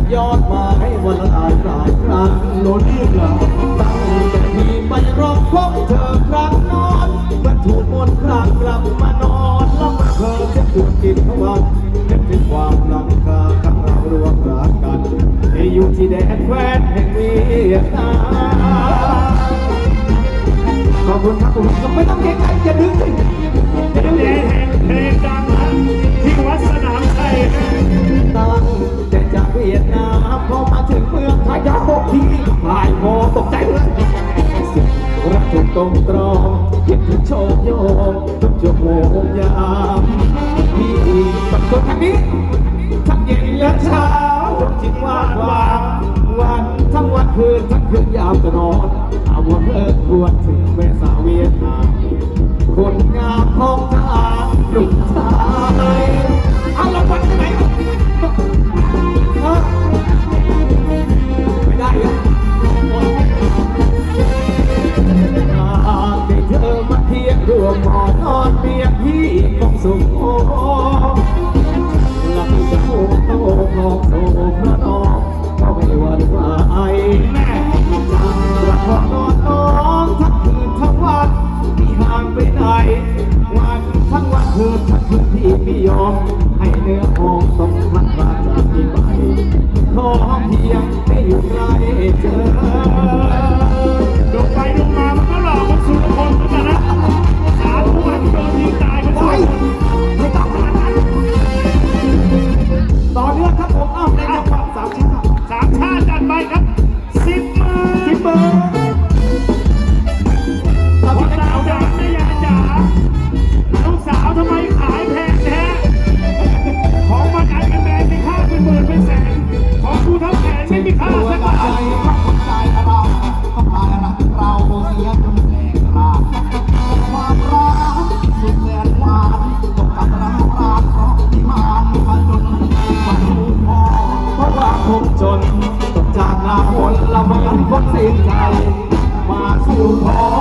นยอดไม้วันละหลายหลายครั้งโนนี่กลับตั้งแต่พี่ไปรอบพบเธอครั้งนอนบรรทุกมนต์ครั้งกลับมานอนแล้วมาเธอจะจุดกินทั้งวันนึกถึงความลังกาข้างเรารวมรักกันให้อยู่ที่แดนแคว้นแห่งเวียดนามขอบคุณครับผมไม่ต้องเกรงใจจะดึงสิจะดึงเพลสิงแห่งเพลงดัง ตกใจเลยสุดรักถูกตรงตรองคิดถึงโชคโยมทุกชั่วโมงยามพี่ตัดคนทางนี้ทั้งเย็นและเช้าจิตว่างวางวันทั้งวันคืนทั้งคืนยามจะนอนอาวนเลิกบวนถึง รวมหมอนอนเปียพี่คงสุขโอ ไม่มีค่าสักบาทคนใจเราต้องมารักเราเสียจนแหลกราความรักสุดแสนหวานตกกับรักราเพราะที่มานผจญมาดูพอเพราะว่าผมจนต้องจากน้าคนละมันคนสิ้นใจ มาสู่พอ